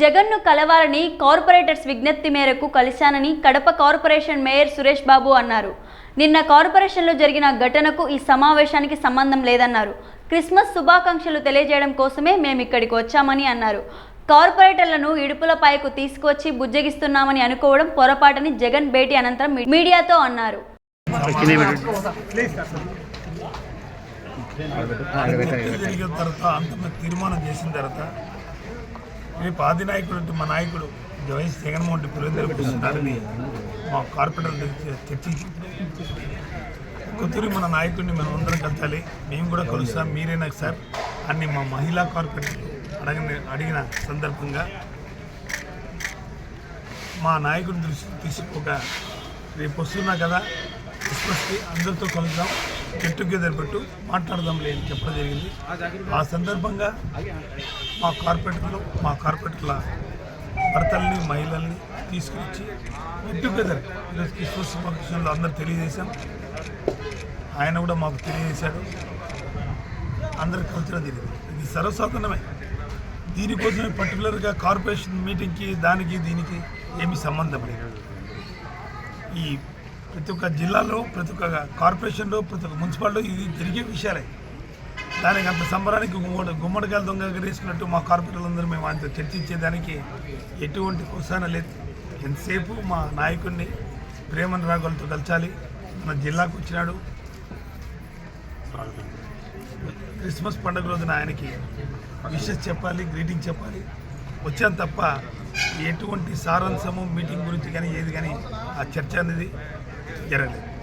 జగన్ను కలవాలని కార్పొరేటర్స్ విజ్ఞప్తి మేరకు కలిశానని కడప కార్పొరేషన్ మేయర్ సురేష్ బాబు అన్నారు. నిన్న కార్పొరేషన్లో జరిగిన ఘటనకు ఈ సమావేశానికి సంబంధం లేదన్నారు. క్రిస్మస్ శుభాకాంక్షలు తెలియజేయడం కోసమే మేము ఇక్కడికి వచ్చామని అన్నారు. కార్పొరేటర్లను ఇడుపులపైకు తీసుకొచ్చి బుజ్జగిస్తున్నామని అనుకోవడం పొరపాటని జగన్ భేటీ అనంతరం మీడియాతో అన్నారు. తీర్మానం చేసిన తర్వాత రేపు ఆది నాయకుడు అంటే మా నాయకుడు వైఎస్ జగన్మోహన్ రెడ్డి పురోగతి కూర్చున్నారని మా కార్పొరేటర్ చర్చించి కొత్తూరి మన నాయకుడిని మనం అందరం కలిసాలి. మేము కూడా కలుస్తాం. మీరే నాకు సార్. అన్ని మా మహిళా కార్పొరేటర్ అడగని అడిగిన సందర్భంగా మా నాయకుడి దృష్టి తీసుకోక రేపు వస్తున్నా కదా. క్రిస్మస్కి అందరితో కలుద్దాం. గెట్ టుగెదర్ పెట్టు మాట్లాడదాం లేని చెప్పడం జరిగింది. ఆ సందర్భంగా మా కార్పొరేటర్లు మా కార్పొరేటర్ల భర్తల్ని మహిళల్ని తీసుకొచ్చి గెట్ టుగెదర్. ఈరోజు క్రిస్మస్ శుభాకాంక్షలు అందరూ తెలియజేశాం. ఆయన కూడా మాకు తెలియజేశాడు. అందరు కల్చర్ జరిగింది ఇది సర్వసాధారణమే. దీనికోసమే పర్టికులర్గా కార్పొరేషన్ మీటింగ్కి దానికి దీనికి ఏమీ సంబంధం లేదు. ఈ ప్రతి ఒక్క జిల్లాలో ప్రతి ఒక్క కార్పొరేషన్లో ప్రతి ఒక్క మున్సిపాలిటీలో ఇది జరిగే విషయాలే. దానికి అంత సంబరానికి గుమ్మడి గుమ్మడికాయలు దొంగ వేసుకున్నట్టు మా కార్పొరేటర్లందరూ మేము ఆయనతో చర్చించేదానికి ఎటువంటి ప్రోత్సాహం లేదు. ఎంతసేపు మా నాయకుడిని ప్రేమన్ రాఘవులతో కలచాలి. మన జిల్లాకు వచ్చినాడు. క్రిస్మస్ పండుగ రోజున ఆయనకి విషెస్ చెప్పాలి గ్రీటింగ్ చెప్పాలి. వచ్చాను తప్ప ఎటువంటి సారాంశము మీటింగ్ గురించి కానీ ఏది కానీ ఆ చర్చ అనేది yerelde.